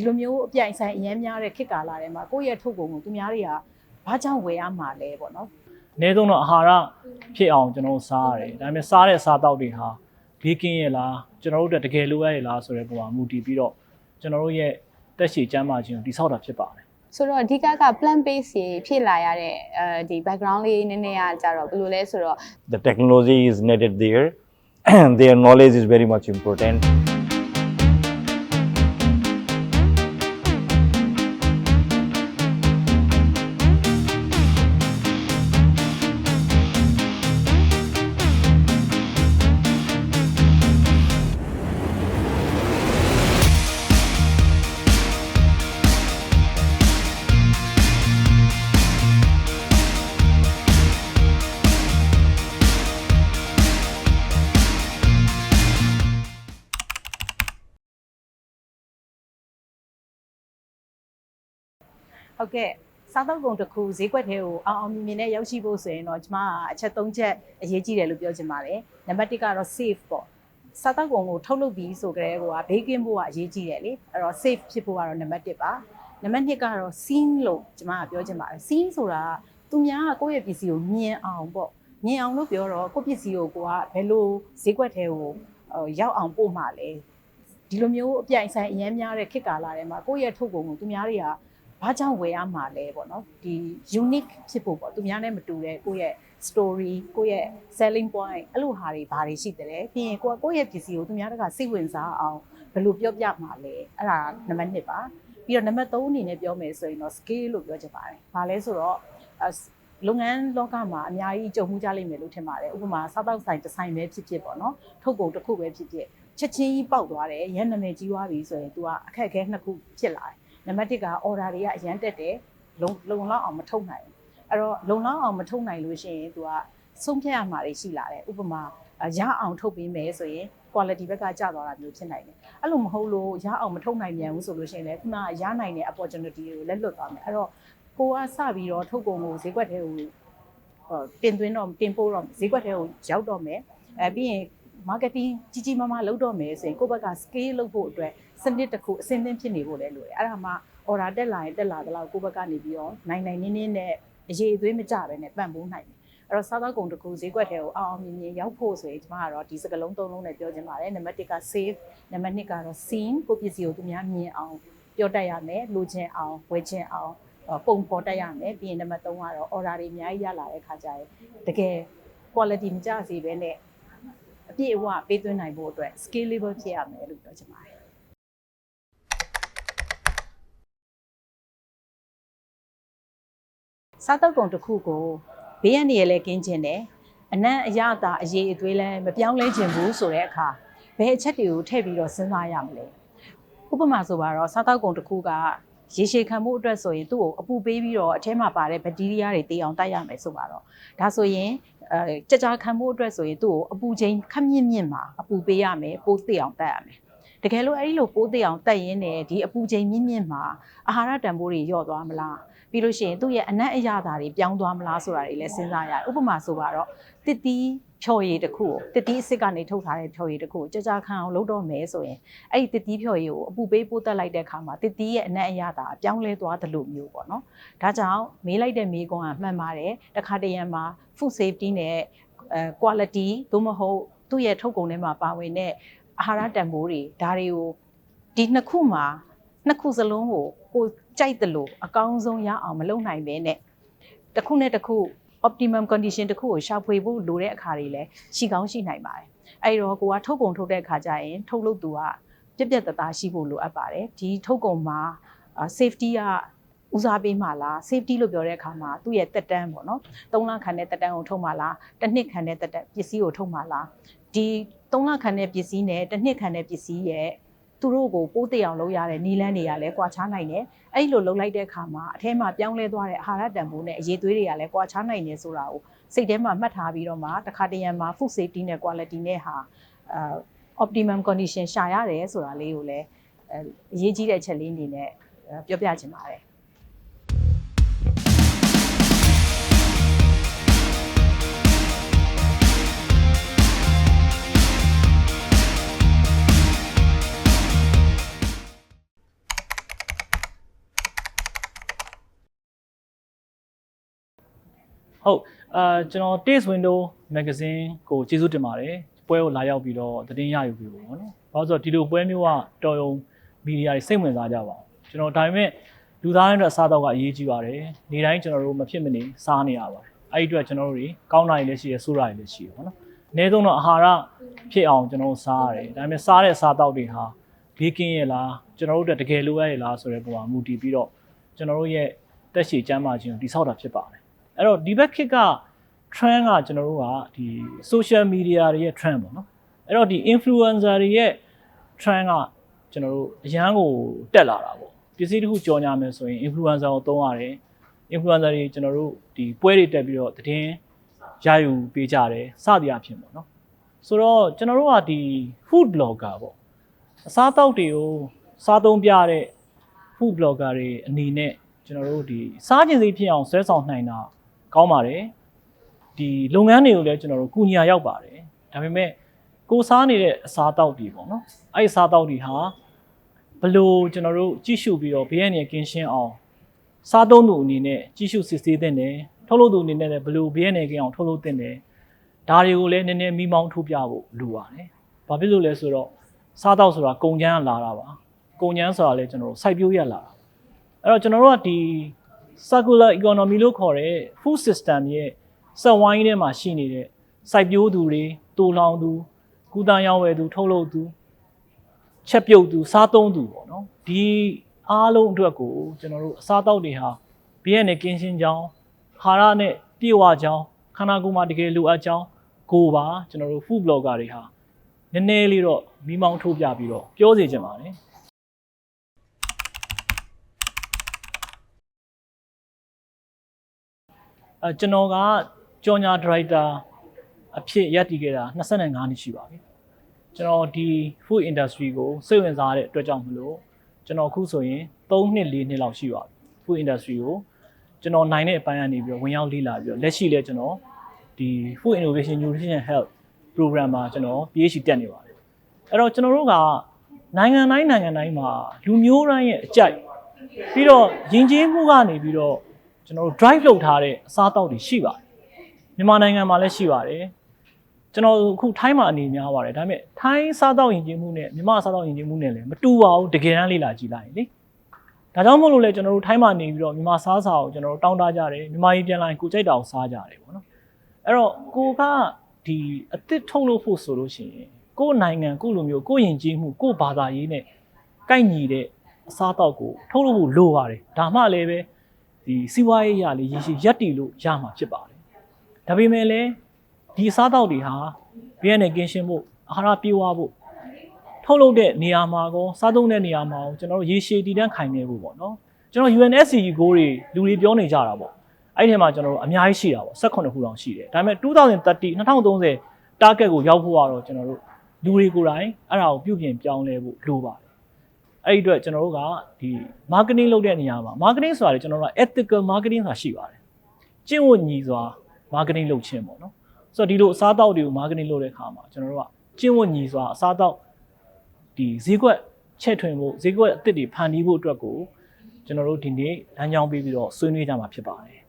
ဒီလိုမျိုးအပြိုင်ဆိုင်အများများတဲ့ခေတ်ကာလထဲမှာကိုယ့်ရဲ့ထုတ်ကုန်ကိုသူများတွေကဘာကြောင့်ဝယ်ရမှာလဲပေါ့နော်အနည်းဆုံးတော့အာဟာရဖြစ်အောင်ကျွန်တော်တို့စားရတယ်ဒါပေမဲ့စားတဲ့အစားအသောက်တွေဟာဘေးကင်းရဲ့လားကျွန်တော်တို့အတွက်တကယ်လိုအပ်ရဲ့လားဆိုတဲ့ပုံမှာမူတည်ပြီးတော့ကျွန်တော်တို့ရဲ့တက်ရှည်ကျန်းမာခြင်းကိုတိဆောက်တာဖြစ်ပါတယ်ဆိုတော့အဓိကက plan base ရေဖြစ်လာရတဲ့အဲဒီ background လေးနည်းနည်းကကြတော့ဘယ်လိုလဲဆိုတော့ The technology is needed there, and their knowledge is very much important. ။ ဟုတ်ကဲ့စားတော့ကုန်တစ်ခုဈေးကွက်ထဲကိုအောင်အောင်မြင်မြင်နဲ့ရောက်ရှိဖို့ဆိုရင်တော့ကျွန်မကအချက်၃ချက်အရေးကြီးတယ်လို့ပြောချင်ပါတယ်။နံပါတ်၁ကတော့ safe ပေါ့။စားတော့ကုန်ကိုထုတ်လုပ်ပြီးဆိုကြတဲ့ကောဘေးကင်းဖို့ကအရေးကြီးတယ်လေ။အဲ့တော့ safe ဖြစ်ဖို့ကတော့နံပါတ်၁ပါ။နံပါတ်2ကတော့ scene လို့ကျွန်မကပြောချင်ပါတယ်။ scene ဆိုတာသူများကကိုယ့်ရဲ့ပစ္စည်းကိုမြင်အောင်ပေါ့။မြင်အောင်လို့ပြောတော့ကိုယ့်ပစ္စည်းကိုကိုကဘယ်လိုဈေးကွက်ထဲကိုဟိုရောက်အောင်ပို့မှလဲ။ဒီလိုမျိုးအပြိုင်ဆိုင်အများများတဲ့ခေတ်ကာလထဲမှာကိုယ့်ရဲ့ထုတ်ကုန်ကိုသူများတွေက ဘာကြောင့်ဝယ်ရမှာလဲပေါ့နော်ဒီ unique ဖြစ်ဖို့ပေါ့သူများနဲ့မတူတဲ့ကိုယ့်ရဲ့ story ကိုယ့်ရဲ့ selling point အဲ့လိုဟာတွေဘာတွေရှိတယ်လဲပြီးရင်ကိုကကိုယ့်ရဲ့ပစ္စည်းကိုသူများတကစိတ်ဝင်စားအောင်ဘယ်လိုပြောပြမှာလဲအဲ့ဒါနံပါတ်1ပါပြီးတော့နံပါတ်3အနေနဲ့ပြောမယ်ဆိုရင်တော့ scale လို့ပြောချင်ပါတယ်ဘာလဲဆိုတော့အလုပ်ငန်းလောကမှာအများကြီးကြုံမှုကြလိမ့်မယ်လို့ထင်ပါတယ်ဥပမာစားတောက်ဆိုင်တစ်ဆိုင်ပဲဖြစ်ဖြစ်ပေါ့နော်ထုတ်ကုန်တစ်ခုပဲဖြစ်ဖြစ်ချက်ချင်းကြီးပေါက်သွားတယ်ရန်နာမည်ကြီးသွားပြီဆိုရင် तू ကအခက်အခဲနှစ်ခုဖြစ်လာတယ် နံပါတ်1က order တွေကအရန်တက်တယ်လုံလုံလောက်အောင်မထုတ်နိုင်ဘူးအဲ့တော့လုံလောက်အောင်မထုတ်နိုင်လို့ရှိရင် तू ကဆုံးဖြတ်ရမှာတွေရှိလာတယ်ဥပမာရအောင်ထုတ်ပေးမယ်ဆိုရင် quality ဘက်ကကျသွားတာမျိုးဖြစ်နိုင်တယ်အဲ့လိုမဟုတ်လို့ရအောင်မထုတ်နိုင်မြန်ဘူးဆိုလို့ရှိရင်လည်းခုနကရနိုင်တဲ့ opportunity တွေကိုလက်လွတ်သွားမယ်အဲ့တော့ကိုကစပြီးတော့ထုတ်ကုန်ကိုဈေးကွက်ထဲကိုဟိုတင်သွင်းတော့တင်ပို့တော့ဈေးကွက်ထဲကိုရောက်တော့မယ်အဲပြီးရင် marketing ကြီးကြီးမားမားလုပ်တော့မယ်ဆိုရင်ကိုယ့်ဘက်က scale လုပ်ဖို့အတွက်စနစ်တစ်ခုအဆင့်သင့်ဖြစ်နေဖို့လည်းလိုတယ်အဲ့ဒါမှ order တက်လာရင်တက်လာသလောက်ကိုယ့်ဘက်ကနေပြီးတော့နိုင်နိုင်နင်းနင်းနဲ့အရေးအသွေးမကြပဲနဲ့ပံ့ပိုးနိုင်တယ်အဲ့တော့စားသောက်ကုန်တစ်ခုဈေးကွက်ထဲကိုအောင်အောင်မြင်မြင်ရောက်ဖို့ဆိုရင်ကျွန်မကတော့ဒီစကလုံးသုံးလုံးနဲ့ပြောချင်ပါတယ်နံပါတ်1က save နံပါတ်2ကတော့ scene ကိုယ့်ပစ္စည်းကိုသူများမြင်အောင်ပြောတတ်ရမယ်လိုချင်အောင်ဝယ်ချင်အောင်ပုံပေါ်တတ်ရမယ်ပြီးရင်နံပါတ်3ကတော့ order တွေအများကြီးရလာတဲ့ခါကျရင်တကယ် quality မကျစေဘဲနဲ့ အပြည့်အဝပေးသွင်းနိုင်ဖို့အတွက် scalable ဖြစ်ရမယ်လို့ပြောချင်ပါတယ်စားတောက်ကုန်တစ်ခုကိုဘေးရန်နေရလဲကင်းခြင်းတယ်အနံ့အရသာအရေးအသွေးလဲမပြောင်းလဲခြင်းဘူးဆိုတဲ့အခါဘယ်အချက်တွေကိုထည့်ပြီးတော့စဉ်းစားရမလဲဥပမာဆိုပါတော့စားတောက်ကုန်တစ်ခုကရေရှည်ခံမှုအတွက်ဆိုရင်သူ့ကိုအပူပေးပြီးတော့အထဲမှာပါတဲ့ဘက်တီးရီးယားတွေတေးအောင်တိုက်ရမယ်ဆိုပါတော့ဒါဆိုရင် အဲကြကြခံမှုအတွက်ဆိုရင်သူ့ကိုအပူချိန်ခက်မြင့်မြင့်မှာအပူပေးရမယ်ပိုးတေးအောင်တိုက်ရမယ်တကယ်လို့အဲ့ဒီလိုပိုးတေးအောင်တိုက်ရင်းနဲ့ဒီအပူချိန်မြင့်မြင့်မှာအာဟာရတန်ဖိုးတွေလျော့သွားမလားပြီးလို့ရှိရင်သူ့ရဲ့အနက်အရသာတွေပြောင်းသွားမလားဆိုတာတွေလည်းစဉ်းစားရတယ်ဥပမာဆိုပါတော့တစ်တီး ဖြော်ရည်တစ်ခုကိုတစ်တီးအစ်စ်ကနေထုတ်ထားတဲ့ဖြော်ရည်တစ်ခုကိုကြာကြာခံအောင်လုပ်တော့မယ်ဆိုရင်အဲ့ဒီတစ်တီးဖြော်ရည်ကိုအပူပေးပိုးတက်လိုက်တဲ့အခါမှာတစ်တီးရဲ့အနက်အရသာအပြောင်းလဲသွားသလိုမျိုးပေါ့နော်ဒါကြောင့်မေးလိုက်တဲ့မေးခွန်းကမှန်ပါတယ်တခါတရံမှာ food safety နဲ့အဲ quality သို့မဟုတ်သူ့ရဲ့ထုတ်ကုန်ထဲမှာပါဝင်တဲ့အာဟာရတန်ဖိုးတွေဒါတွေကိုဒီနှစ်ခုမှာနှစ်ခုစလုံးကိုကိုကြိုက်တယ်လို့အကောင်းဆုံးရအောင်မလုပ်နိုင်ပဲနဲ့တစ်ခုနဲ့တစ်ခု optimum condition တစ်ခုကိုရှာဖွေဖို့လိုတဲ့အခါတွေလည်းရှိကောင်းရှိနိုင်ပါတယ်အဲ့တော့ကိုကထုတ်ကုန်ထုတ်တဲ့အခါကျရင်ထုတ်လို့သူကပြက်ပြက်တသားရှိဖို့လိုအပ်ပါတယ်ဒီထုတ်ကုန်မှာ safety ကဦးစားပေးမှာလား safety လို့ပြောတဲ့အခါမှာသူ့ရဲ့တက်တန်းပေါ့နော်၃လခန့်တဲ့တက်တန်းကိုထုတ်မှာလားတစ်နှစ်ခန့်တဲ့တက်တန်းပစ္စည်းကိုထုတ်မှာလားဒီ၃လခန့်တဲ့ပစ္စည်းနဲ့တစ်နှစ်ခန့်တဲ့ပစ္စည်းရဲ့ သူတို့ကိုပိုးတေအောင်လုပ်ရတဲ့နီလန်းတွေကလည်းကွာခြားနိုင်တယ်အဲ့လိုလုပ်လိုက်တဲ့အခါမှာအထဲမှာပြောင်းလဲသွားတဲ့အာဟာရတန်ဖိုးနဲ့အရေးသွေးတွေကလည်းကွာခြားနိုင်တယ်ဆိုတာကိုစိတ်ထဲမှာမှတ်ထားပြီးတော့မှတစ်ခါတရံမှာ food safety နဲ့ quality နဲ့ဟာအာ optimum condition ရှာရတယ်ဆိုတာလေးကိုလည်းအဲအရေးကြီးတဲ့ချက်လေးအနေနဲ့ပြောပြချင်ပါတယ် ဟုတ်အာကျွန်တော် Taste Window Magazine ကိုကျေးဇူးတင်ပါတယ်ပွဲကိုလာရောက်ပြီးတော့သတင်းရယူပြီးပေါ့နော်။ဘာလို့ဆိုတော့ဒီလိုပွဲမျိုးကတော်ရုံမီဒီယာတွေစိတ်ဝင်စားကြပါအောင်။ကျွန်တော်ဒါပေမဲ့လူသားတွေအတွက်အစားတော့ကအရေးကြီးပါတယ်။နေတိုင်းကျွန်တော်တို့မဖြစ်မနေစားနေရပါတယ်။အဲ့ဒီအတွက်ကျွန်တော်တို့တွေကောင်းတာတွေလည်းရှိရဆိုးတာတွေလည်းရှိရပေါ့နော်။အနည်းဆုံးတော့အာဟာရဖြစ်အောင်ကျွန်တော်တို့စားရတယ်။ဒါပေမဲ့စားတဲ့စားတော့တွေဟာဘေးကင်းရဲ့လားကျွန်တော်တို့အတွက်တကယ်လိုအပ်ရဲ့လားဆိုတဲ့ပုံမှာမူတည်ပြီးတော့ကျွန်တော်တို့ရဲ့တက်ရှည်ကျန်းမာခြင်းကိုတိဆောက်တာဖြစ်ပါတယ်။ အဲ့တော့ဒီဘက်ခေတ်က trend ကကျွန်တော်တို့ကဒီ social media တွေရဲ့ trend ပေါ့နော်အဲ့တော့ဒီ influencer တွေရဲ့ trend ကကျွန်တော်တို့အရန်ကိုတက်လာတာပေါ့ပစ္စည်းတစ်ခုကြော်ညာမယ်ဆိုရင် influencer ကိုသုံးရတယ် influencer တွေကျွန်တော်တို့ဒီပွဲတွေတက်ပြီးတော့သတင်းရယူပေးကြတယ်စသည်အဖြစ်ပေါ့နော်ဆိုတော့ကျွန်တော်တို့ကဒီ food blogger ပေါ့အစားအသောက်တွေကိုစားသုံးပြတဲ့ food blogger တွေအနေနဲ့ကျွန်တော်တို့ဒီစားကျင်စိတ်ဖြစ်အောင်ဆွဲဆောင်နိုင်တာ ကောင်းပါတယ်ဒီလုပ်ငန်းတွေကိုလည်းကျွန်တော်တို့ကုညီရရောက်ပါတယ်ဒါပေမဲ့ကိုစားနေတဲ့အစားအသောက်တွေပေါ့နော်အဲ့ဒီအစားအသောက်တွေဟာဘလို့ကျွန်တော်တို့ကြည့်ရှုပြီးတော့ဘေးရန်ရကင်းရှင်းအောင်စားသုံးသူအနေနဲ့ကြည့်ရှုစစ်ဆေးတဲ့တယ်ထုတ်လုပ်သူအနေနဲ့လည်းဘလို့ဘေးရန်ရကင်းအောင်ထုတ်လုပ်တဲ့တယ်ဒါတွေကိုလည်းနည်းနည်းမိမောင်းထုတ်ပြဖို့လိုပါတယ်ဘာဖြစ်လို့လဲဆိုတော့စားတော့ဆိုတာကုန်ကျန်းကလာတာပါကုန်ကျန်းဆိုတာလည်းကျွန်တော်တို့စိုက်ပျိုးရလာတာအဲ့တော့ကျွန်တော်တို့ကဒီ circular economy လို့ခေါ်တဲ့ food system ရဲ့စက်ဝိုင်းထဲမှာရှိနေတဲ့စိုက်ပျိုးသူတွေတူလောင်သူကုသရောင်းဝယ်သူထုတ်လုပ်သူချက်ပြုတ်သူစားသုံးသူပေါ့နော်ဒီအားလုံးအတွက်ကိုကျွန်တော်တို့အစားအသောက်တွေဟာဘေးရန်နဲ့ကင်းရှင်းကြောင်းဟာရနဲ့ပြည့်ဝကြောင်းခန္ဓာကိုယ်မှာတကယ်လိုအပ်ကြောင်းကိုပါကျွန်တော်တို့ food blogger တွေဟာနည်းနည်းလေးတော့မိမောင်းထုတ်ပြပြီးတော့ပြောစီချင်ပါတယ် အဲကျွန်တော်ကကြော်ညာဒရိုက်တာအဖြစ်ရပ်တည်ခဲ့တာ25နှစ်ရှိပါပြီကျွန်တော်ဒီ food industry ကိုစိတ်ဝင်စားတဲ့အတွက်ကြောင့်မလို့ကျွန်တော်အခုဆိုရင်3နှစ်4နှစ်လောက်ရှိပါပြီ food industry ကိုကျွန်တော်နိုင်တဲ့အပိုင်းကနေပြီးတော့ဝင်ရောက်လေ့လာပြီးတော့လက်ရှိလဲကျွန်တော်ဒီ food innovation nutrition health program မှာကျွန်တော် PhD တက်နေပါတယ်အဲ့တော့ကျွန်တော်တို့ကနိုင်ငံတိုင်းနိုင်ငံတိုင်းမှာလူမျိုးတိုင်းရဲ့အကြိုက်ပြီးတော့ယဉ်ကျေးမှုကနေပြီးတော့ ကျွန်တော်တို့ drive လုပ်ထားတဲ့အစားအသောက်တွေရှိပါတယ်မြန်မာနိုင်ငံမှာလည်းရှိပါတယ်ကျွန်တော်အခုထိုင်းမှာအနေများပါတယ်ဒါပေမဲ့ထိုင်းစားသောက်ယဉ်ကျေးမှုနဲ့မြန်မာစားသောက်ယဉ်ကျေးမှုနဲ့လည်းမတူပါဘူးတကယ်တမ်းလေ့လာကြည့်လိုက်ရင်လေဒါကြောင့်မို့လို့လဲကျွန်တော်တို့ထိုင်းမှာနေပြီးတော့မြန်မာစားစာကိုကျွန်တော်တို့တောင်းတကြတယ်မြန်မာကြီးပြန်လာရင်ကိုကြိုက်တာကိုစားကြတယ်ပေါ့နော်အဲ့တော့ကိုကဒီအစ်စ်ထုတ်လို့ဖို့ဆိုလို့ရှိရင်ကိုယ့်နိုင်ငံကိုယ့်လူမျိုးကိုယ့်ယဉ်ကျေးမှုကိုယ့်ဘာသာရေးနဲ့ကိုက်ညီတဲ့အစားအသောက်ကိုထုတ်လို့ဖို့လိုပါတယ်ဒါမှလည်းပဲ ဒီစီးပွားရေးအရာလေးရရှိရက်တည်လို့ရမှာဖြစ်ပါတယ်။ဒါပေမဲ့လည်းဒီအစားအသောက်တွေဟာဘေးရန်နဲ့ကင်းရှင်းဖို့အာဟာရပြေဝဖို့ထုတ်လုပ်တဲ့နေရာမှာကောစားသုံးတဲ့နေရာမှာကောကျွန်တော်တို့ရေရှည်တည်တံ့ခိုင်နေဖို့ပေါ့နော်။ကျွန်တော် UNSC ကိုတွေလူတွေပြောနေကြတာပေါ့။အဲ့ဒီထဲမှာကျွန်တော်တို့အများကြီးရှိတာပေါ့18ခုတောင်ရှိတယ်။ဒါပေမဲ့2030 2030 target ကိုရောက်ဖို့ကတော့ကျွန်တော်တို့လူတွေကိုယ်တိုင်အဲ့ဒါကိုပြုပြင်ပြောင်းလဲဖို့လိုပါတယ်။ အဲ့ဒီအတွက်ကျွန်တော်တို့ကဒီ marketing လုပ်တဲ့နေရာမှာ marketing ဆိုတာလေကျွန်တော်တို့က ethical marketing ဆိုတာရှိပါတယ်ကျင့်ဝတ်ညီစွာ marketing လုပ်ခြင်းပေါ့နော်ဆိုတော့ဒီလိုအစားအသောက်တွေကို marketing လုပ်တဲ့အခါမှာကျွန်တော်တို့ကကျင့်ဝတ်ညီစွာအစားအသောက်ဒီဈေးကွက်ချဲ့ထွင်ဖို့ဈေးကွက်အသစ်တွေဖန်တီးဖို့အတွက်ကိုကျွန်တော်တို့ဒီနေ့လမ်းကြောင်းပေးပြီးတော့ဆွေးနွေးကြမှာဖြစ်ပါတယ်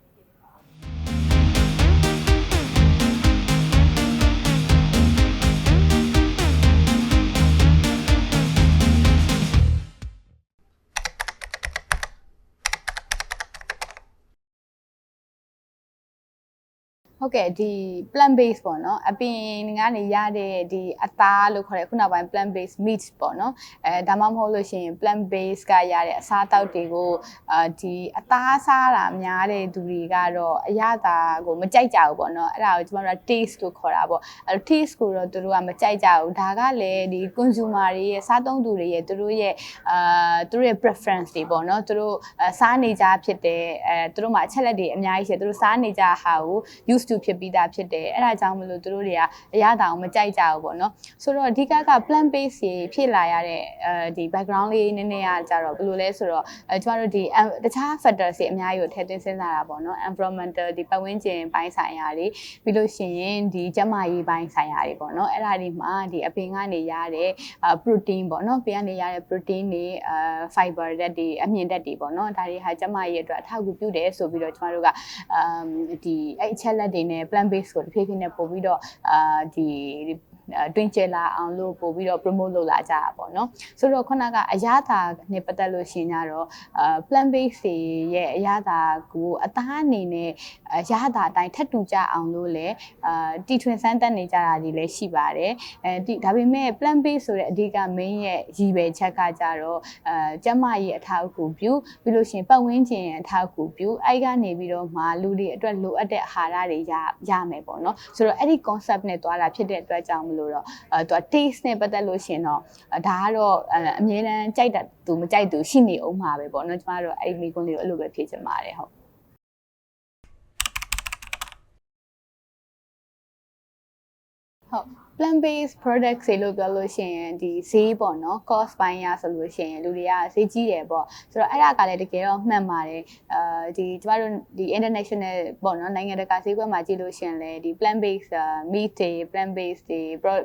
ဟုတ်ကဲ့ဒီ plant base ပေါ့နော်အပင်ကနေရတဲ့ဒီအသားလို့ခေါ်တဲ့ခုနောက်ပိုင်း plant base meat ပေါ့နော်အဲဒါမှမဟုတ်လို့ရှိရင် plant base ကရတဲ့အစားအသောက်တွေကိုအာဒီအသားစားတာများတဲ့သူတွေကတော့အရသာကိုမကြိုက်ကြဘူးပေါ့နော်အဲ့ဒါကိုကျွန်တော်တို့က taste လို့ခေါ်တာပေါ့အဲ taste ကိုတော့သူတို့ကမကြိုက်ကြဘူးဒါကလည်းဒီ consumer တွေရဲ့စားသုံးသူတွေရဲ့သူတို့ရဲ့အာသူတို့ရဲ့ preference တွေပေါ့နော်သူတို့အဲစားနေကြဖြစ်တဲ့အဲသူတို့မှာအချက်လက်တွေအများကြီးရှိတယ်သူတို့စားနေကြဟာကို use to ဖြစ်ပြီးသားဖြစ်တယ်အဲ့ဒါကြောင့်မလို့သူတို့တွေကအရသာအောင်မကြိုက်ကြဘူးပေါ့နော်ဆိုတော့အဓိကက plant based ရေဖြစ်လာရတဲ့အဲဒီ background လေးနည်းနည်းကကြတော့ဘယ်လိုလဲဆိုတော့အဲကျမတို့ဒီအတခြား factors တွေအများကြီးကိုထည့်သွင်းစဉ်းစားတာပေါ့နော် environmental ဒီပတ်ဝန်းကျင်ပိုင်းဆိုင်ရာတွေပြီးလို့ရှိရင်ဒီကျန်းမာရေးပိုင်းဆိုင်ရာတွေပေါ့နော်အဲ့ဒါတွေမှာဒီအပင်ကနေရတဲ့အာ protein ပေါ့နော်ပင်ကနေရတဲ့ protein တွေအာ fiber ဓာတ်တွေအမြင့်ဓာတ်တွေပေါ့နော်ဒါတွေဟာကျန်းမာရေးအတွက်အထောက်အကူပြုတယ်ဆိုပြီးတော့ကျမတို့ကအမ်ဒီအဲ့အချက်လက်တွေနဲ့ plant based ကိုတစ်ဖြည်းဖြည်းနဲ့ပို့ပြီးတော့အာဒီအဲ တွင်ကျလာအောင်လို့ပို့ပြီးတော့ promote လုပ်လာကြတာပေါ့နော်ဆိုတော့ခုနကအရသာနဲ့ပတ်သက်လို့ရှိရင်ကြတော့အာ plant based တွေရဲ့အရသာကိုအသားအနေနဲ့အရသာအတိုင်းထပ်တူကြအောင်လို့လည်းအာတီထွင်စမ်းတက်နေကြတာဒီလည်းရှိပါတယ်အဲဒီဒါပေမဲ့ plant based ဆိုတဲ့အဓိက main ရဲ့ရည်ပဲချက်ကကြတော့အဲကျန်းမာရေးအထောက်အကူပြုပြီးလို့ရှိရင်ပတ်ဝန်းကျင်အထောက်အကူပြုအဲ့ကနေပြီးတော့မှလူတွေအတွက်လိုအပ်တဲ့အာဟာရတွေရရမယ်ပေါ့နော်ဆိုတော့အဲ့ဒီ concept နဲ့တွားတာဖြစ်တဲ့အတွက်ကြောင့်မလို့တော့အဲသူက taste နဲ့ပတ်သက်လို့ရှိရင်တော့ဒါကတော့အမြဲတမ်းကြိုက်တာသူမကြိုက်သူရှိနေအောင်မှာပဲပေါ့နော်ကျမတို့အဲ့ဒီမိကွန်းလေးကိုအဲ့လိုပဲဖြေချင်ပါတယ်ဟုတ်ဟုတ် plant based products တွေလို့ပြောလို့ရှိရင်ဒီဈေးပေါ့နော် cost ပိုင်းရဆိုလို့ရှိရင်လူတွေကဈေးကြီးတယ်ပေါ့ဆိုတော့အဲ့ဒါကလည်းတကယ်တော့မှန်ပါတယ်အဲဒီကျမတို့ဒီ international ပေါ့နော်နိုင်ငံတကာဈေးကွက်မှာကြည့်လို့ရှိရင်လည်းဒီ plant based meat တွေ plant based တွေ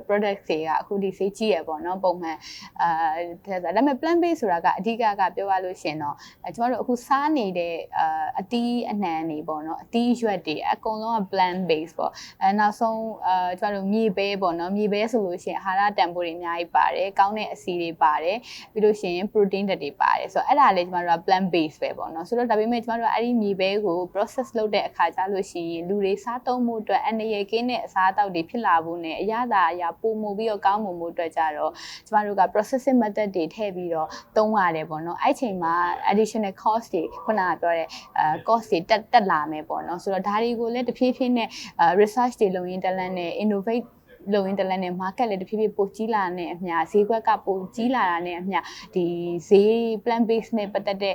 products တွေကအခုဒီဈေးကြီးရပေါ့နော်ပုံမှန်အဲဒါပေမဲ့ plant based ဆိုတာကအဓိကကပြောရလို့ရှိရင်တော့ကျမတို့အခုစားနေတဲ့အာအတီးအနှံတွေပေါ့နော်အတီးရွက်တွေအကုန်လုံးက plant based ပေါ့အဲနောက်ဆုံးအာကျမတို့မြေပဲပေါ့နော်မြေပဲဆိုလို့ရှိရင်အာဟာရတန်ဖိုးတွေအများကြီးပါတယ်ကောင်းတဲ့အဆီတွေပါတယ်ပြီးလို့ရှိရင် protein ဓာတ်တွေပါတယ်ဆိုတော့အဲ့ဒါလေးကျမတို့က plant based ပဲပေါ့နော်ဆိုတော့ဒါပေမဲ့ကျမတို့ကအဲ့ဒီမြေပဲကို process လုပ်တဲ့အခါကျလို့ရှိရင်လူတွေစားသုံးမှုအတွက်အနေရကင်းတဲ့အစားအသောက်တွေဖြစ်လာဖို့နဲ့အရသာအရာပုံမှုပြီးတော့ကောင်းမှုမှုအတွက်ကြတော့ကျမတို့က processing method တွေထည့်ပြီးတော့သုံးရတယ်ပေါ့နော်အဲ့ချိန်မှာ additional cost တွေခုနကပြောတဲ့အဲ cost တွေတက်တက်လာမယ်ပေါ့နော်ဆိုတော့ဒါတွေကိုလည်းတဖြည်းဖြည်းနဲ့ research တွေလုပ်ရင်းတလန်းနဲ့ innovate လုံရင်းတလန်နဲ့ market လည်းတဖြည်းဖြည်းပိုကြီးလာတဲ့အမျှဈေးကွက်ကပိုကြီးလာတာနဲ့အမျှဒီဈေး plant based နဲ့ပတ်သက်တဲ့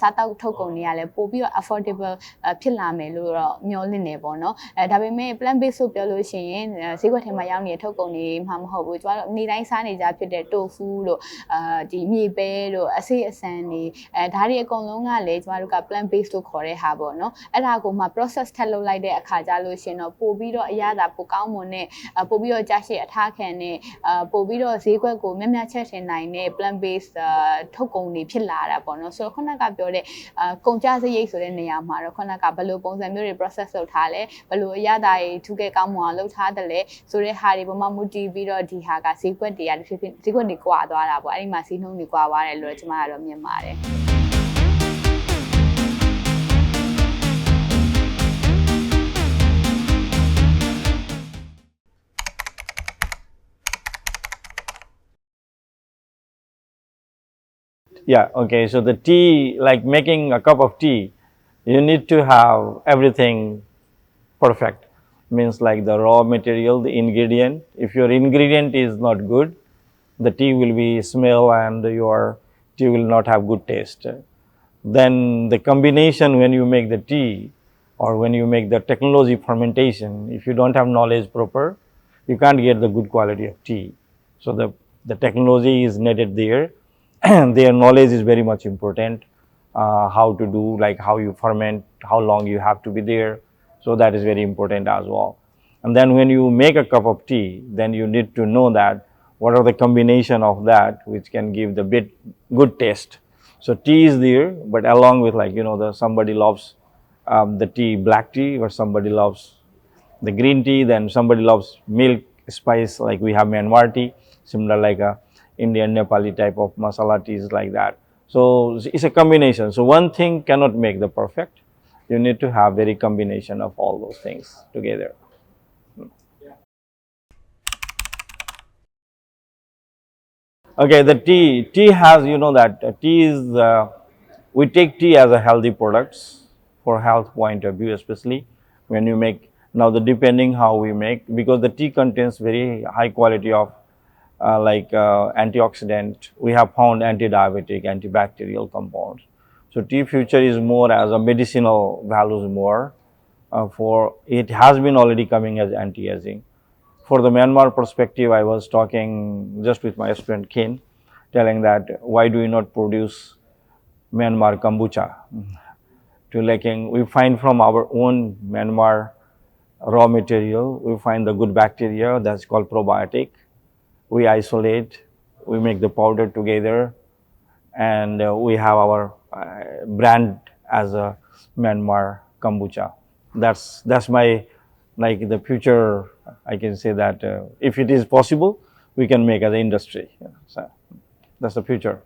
စားတောက်ထုတ်ကုန်တွေကလည်းပိုပြီးတော့ affordable ဖြစ်လာမယ်လို့တော့မျှော်လင့်နေပေါ့နော်အဲဒါပေမဲ့ plant based ဆိုပြောလို့ရှိရင်ဈေးကွက်ထဲမှာရောက်နေတဲ့ထုတ်ကုန်တွေမှမဟုတ်ဘူးကျမတို့နေ့တိုင်းစားနေကြဖြစ်တဲ့ tofu လို့အာဒီမြေပဲတို့အစိအစံတွေအဲဒါတွေအကုန်လုံးကလည်းကျမတို့က plant based လို့ခေါ်တဲ့ဟာပေါ့နော်အဲ့ဒါကိုမှ process ထပ်လုပ်လိုက်တဲ့အခါကျလို့ရှင်တော့ပို့ပြီးတော့အရသာပိုကောင်းမွန်တဲ့ပို့ပြီးတော့ကြာရှည်အထားခံနဲ့အာပို့ပြီးတော့ဈေးကွက်ကိုမြတ်မြတ်ချက်ရှင်နိုင်တဲ့ plant based ထုတ်ကုန်တွေဖြစ်လာတာပေါ့နော်ဆိုတော့ခုနကပြောတဲ့အာကုန်ကြစရိတ်ဆိုတဲ့နေရာမှာတော့ခုနကဘယ်လိုပုံစံမျိုးတွေ process လုပ်ထားလဲဘယ်လိုအရသာတွေထူးခဲ့ကောင်းမွန်အောင်လုပ်ထားတယ်လဲဆိုတဲ့ဟာတွေပေါ်မှာမူတည်ပြီးတော့ဒီဟာကဈေးကွက်တွေကဖြစ်ဖြစ်ဈေးကွက်တွေကွာသွားတာပေါ့အဲ့ဒီမှာဈေးနှုန်းတွေကွာသွားတယ်လို့ကျွန်မကတော့မြင်ပါတယ် Yeah, okay. So the tea, like making a cup of tea, you need to have everything perfect. Means like the raw material, the ingredient. If your ingredient is not good, the tea will be smell and your tea will not have good taste. Then the combination when you make the tea or when you make the technology fermentation, if you don't have knowledge proper, you can't get the good quality of tea. So the, the technology is needed there their knowledge is very much important. Uh, how to do like how you ferment how long you have to be there. So that is very important as well. And then when you make a cup of tea then you need to know that what are the combination of that which can give the bit good taste. So tea is there but along with like you know the somebody loves um, the tea black tea or somebody loves the green tea then somebody loves milk spice like we have myanmar tea similar like a Indian Nepali type of masala teas like that. So it's a combination. So one thing cannot make the perfect. You need to have very combination of all those things together. Okay, the tea. Tea has you know that uh, tea is uh, we take tea as a healthy products for health point of view, especially when you make now the depending how we make because the tea contains very high quality of uh, like uh, antioxidant. We have found anti-diabetic, antibacterial compounds. So tea future is more as a medicinal values more. uh, for it has been already coming as anti-aging. For the Myanmar perspective, I was talking just with my friend Ken, telling that why do we not produce Myanmar kombucha? To liking, we find from our own Myanmar raw material, we find the good bacteria that's called probiotic. We isolate, we make the powder together, and uh, we have our uh, brand as a Myanmar kombucha. That's that's my like the future. I can say that uh, if it is possible, we can make as an industry. So that's the future.